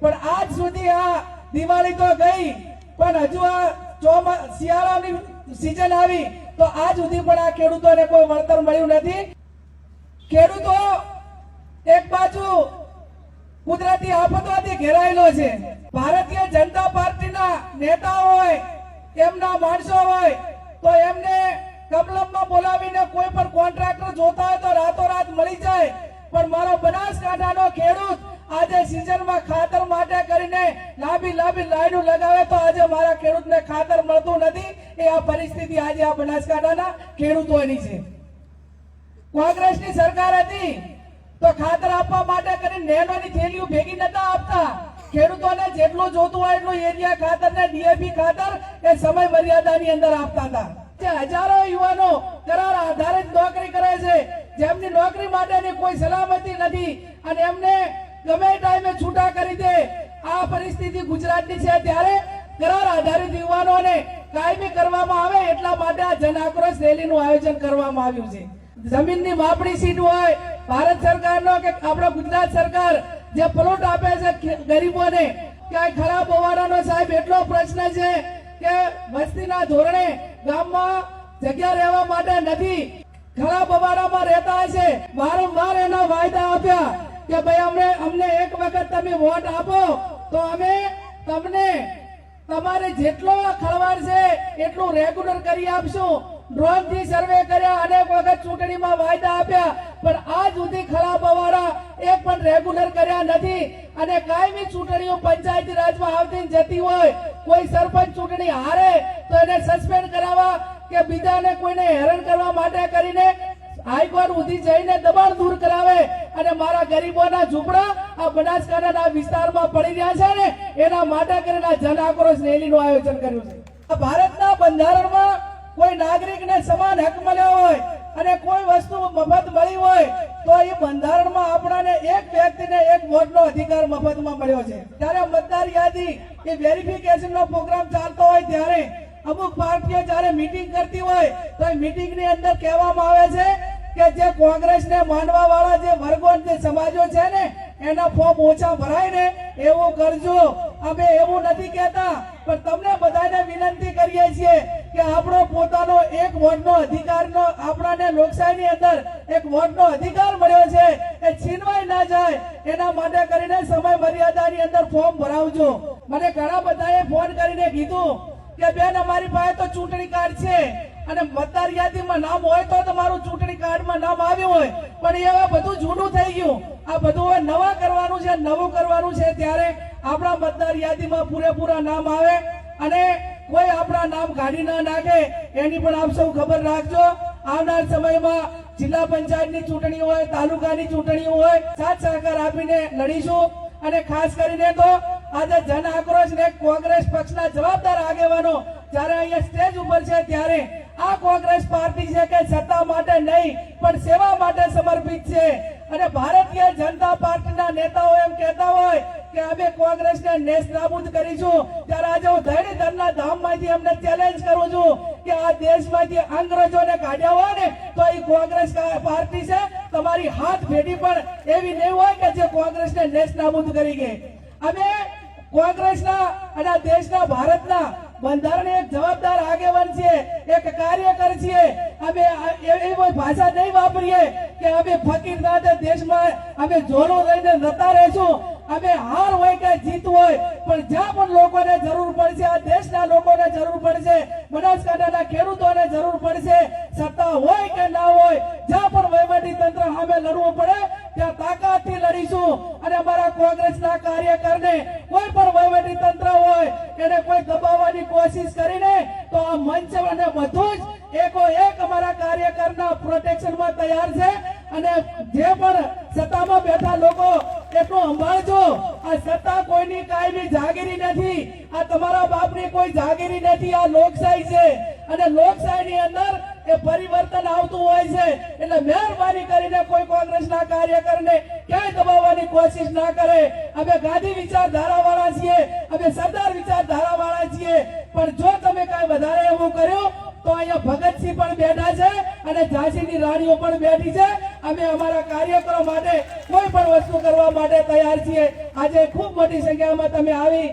પણ આજ સુધી આ દિવાળી તો ગઈ, પણ હજુ આ ચોમા, શિયાળાની સીઝન આવી, તો આજ સુધી પણ આ ખેડૂતોને કોઈ વળતર મળ્યું નથી. ખેડૂતો, એક બાજુ કુદરતી આફતોથી ઘેરાયેલો છે. ભારતીય જનતા પાર્ટીના નેતાઓ હોય, એમના માણસો હોય, તો એમને કમલમમાં બોલાવીને કોઈ પણ કોન્ટ્રાક્ટર જોતા હોય તો રાતોરાત મળી જાય. પણ મારો બનાસકાંઠાનો ખેડૂત આજે સિઝનમાં ખાતર માટે કરીને લાંબી લાંબી લાઈનો લગાવે તો આજે મારા ખેડૂતને ખાતર મળતું નથી. એ આ પરિસ્થિતિ આજે આ બનાસકાંઠાના ખેડૂતોની છે. કોંગ્રેસની સરકાર હતી તો ખાતર આપવા માટે કરીને નેનોની થેલીઓ ભેગી નતા આપતા. ખેડૂતોને જેટલું જોતું હોય એટલું એરિયા ખાતર ને ડીએપી ખાતર એ સમય મર્યાદાની અંદર આપતા હતા. હજારો યુવાનો કરાર આધારિત નોકરી કરે છે. જેમની નોકરી માટેની કોઈ સલામતી નથી અને એમને ગમે ટાઈમે છૂટા કરી દે. આ પરિસ્થિતિ ગુજરાતની છે. ત્યારે કરાર આધારિત યુવાનોને કાયમી કરવામાં આવે એટલા માટે આ જન આક્રોશ રેલીનું આયોજન કરવામાં આવ્યું છે. જમીનની માપણી સીટ હોય, ભારત સરકારનો કે આપણા ગુજરાત સરકાર જે પ્લોટ આપે છે ગરીબોને કે આ ખરાબ હોવાનો સાહેબ, એટલો પ્રશ્ન છે કે વસ્તીના ધોરણે ગામમાં જગ્યા રહેવા માટે નથી, ખરાબ બવાડામાં રહેતા હશે. વારંવાર એના વાયદા આપ્યા. કે ભાઈ અમને અમને એક વખત તમે વોટ આપો, તો અમે તમને તમારે જેટલો ખળવાડ છે એટલું રેગ્યુલર કરી આપશું. ડ્રોનથી સર્વે કર્યા, અનેક વખત ચૂંટણીમાં વાયદા આપ્યા, પણ આજ સુધી ખરાબ અવારા એક પણ રેગ્યુલર કર્યા નથી. અને કાયમી ચૂંટણીઓ પંચાયતી રાજમાં આવતી જતી હોય, કોઈ સરપંચ ચૂંટણી હારે, તો એને સસ્પેન્ડ કરાવવા કે બીજાને કોઈને હેરાન કરવા માટે કરીને હાઈકોર્ટ સુધી જઈને દબાણ દૂર કરાવે અને મારા ગરીબોના ઝૂંપડા આ બનાસકાંઠાના વિસ્તારમાં પડી રહ્યા છે ને, એના માટે કરીને જન આક્રોશ રેલીનું આયોજન કર્યું છે. ભારતના બંધારણમાં કોઈ નાગરિકને સમાન હક મળ્યો હોય અને કોઈ વસ્તુ મફત મળી હોય, તો એ બંધારણમાં આપણાને એક વ્યક્તિને એક વોટનો અધિકાર મફતમાં મળ્યો છે. ત્યારે મતદાર યાદી એ વેરિફિકેશનનો પ્રોગ્રામ ચાલતો હોય ત્યારે અમુક પાર્ટીઓ જ્યારે મીટિંગ કરતી હોય, તો એ મીટિંગની અંદર કહેવામાં આવે છે કે જે કોંગ્રેસને માનવા વાળા જે વર્ગો જે સમાજો છે ને, એના ફોર્મ ઓછા ભરાય ને, એવું કરજો. અમે એવું નથી કહેતા, પણ તમને બધાને વિનંતી કરીએ છીએ કે આપણો પોતાનો એક વોટનો અધિકારનો, આપણાને લોકશાહીની અંદર એક વોટનો અધિકાર મળ્યો છે, એ છીનવાઈ ના જાય. એના માટે કરીને સમય મર્યાદાની અંદર ફોર્મ ભરાવજો. મને ઘણા બધાએ ફોન કરીને કીધું કે, બેન, અમારી પાસે તો ચૂંટણી કાર્ડ છે. અને મતદાર યાદીમાં નામ હોય તો તમારું ચૂંટણી કાર્ડમાં નામ આવ્યું હોય. પણ એ હવે બધું જૂનું થઈ ગયું. આ બધું હવે નવા કરવાનું છે, નવું કરવાનું છે, ત્યારે આપણા મતદાર યાદીમાં પૂરેપૂરા નામ આવે અને કોઈ આપણા નામ કાઢી ના નાખે, એની પણ આપ સૌ ખબર રાખજો. આવનાર સમયમાં જિલ્લા પંચાયતની ચૂંટણી હોય, તાલુકાની ચૂંટણી હોય, સાથ સહકાર આપીને લડીશું. અને ખાસ કરીને તો આજે જન આક્રોશ ને કોંગ્રેસ પક્ષના જવાબદાર આગેવાનો જ્યારે અહીંયા સ્ટેજ ઉપર છે ત્યારે આ કોંગ્રેસ પાર્ટી છે કે સત્તા માટે નહીં, પણ સેવા માટે સમર્પિત છે. અને ભારતીય જનતા પાર્ટીના નેતાઓ એમ કહેતા હોય કે અમે કોંગ્રેસને નેસ નાબૂદ કરીશું, ત્યારે આજે હું ધરણીધરના ધામમાંથી અમને ચેલેન્જ કરું છું કે આ દેશમાંથી અંગ્રેજોને કાઢ્યા હોય ને, તો એ કોંગ્રેસ પાર્ટી છે, તમારી હાથ ભેટી પણ એવી નહીં હોય કે જે કોંગ્રેસને નેસ્ત નાબૂદ કરી ગઈ. અમે કોંગ્રેસના અને દેશના, ભારતના બંધારણ એક જવાબદાર આગેવાન છીએ, એક કાર્યકર છીએ. અમે એવી કોઈ ભાષા નહીં વાપરીએ કે અમે ફકીર દાદા દેશમાં અમે જોરો લઈને જતા રહેશું. અમે હાર હોય કે જીત હોય, પણ જ્યાં પણ લોકોને જરૂર પડશે, આ દેશના લોકોને જરૂર પડશે, બનાસકાંઠાના ખેડૂતોને જરૂર પડશે. સત્તા હોય કે ના હોય, જ્યાં પણ વહીવટી તંત્ર સામે લડવું પડે ત્યાં તાકાતથી લડીશું અને અમારા કોંગ્રેસના કાર્યકરને કોઈ પણ વહીવટી તંત્ર હોય એને કોઈ દબાવવાની કોશિશ કરીને તો આ મંચ અને બધું જ એકો એક અમારા કાર્યકરના પ્રોટેક્શનમાં તૈયાર છે. અને જે પણ સત્તામાં બેઠા લોકો એટલું સંભાળજો. આ સત્તા કોઈની કાયમી જાગીરી નથી. આ તમારા બાપની કોઈ જાગીરી નથી. આ લોકશાહી છે. અને લોકશાહીની અંદર એ પરિવર્તન આવતું હોય છે, એટલે મહેરબાની કરીને કોઈ કોંગ્રેસના કાર્યકરને ક્યાંય દબાવવાની કોશિશ ના કરે. અમે ગાંધી વિચારધારા વાળા છીએ, અમે સરદાર વિચારધારા વાળા છીએ, પણ જો તમે કાંઈ વધારે એવું કર્યું, તો અહીંયા ભગતસિંહ પણ બેઠા છે અને ઝાંસીની રાણીઓ પણ બેઠી છે. અમે અમારા કાર્યકરો માટે કોઈ પણ વસ્તુ કરવા માટે તૈયાર છીએ. આજે ખૂબ મોટી સંખ્યામાં તમે આવી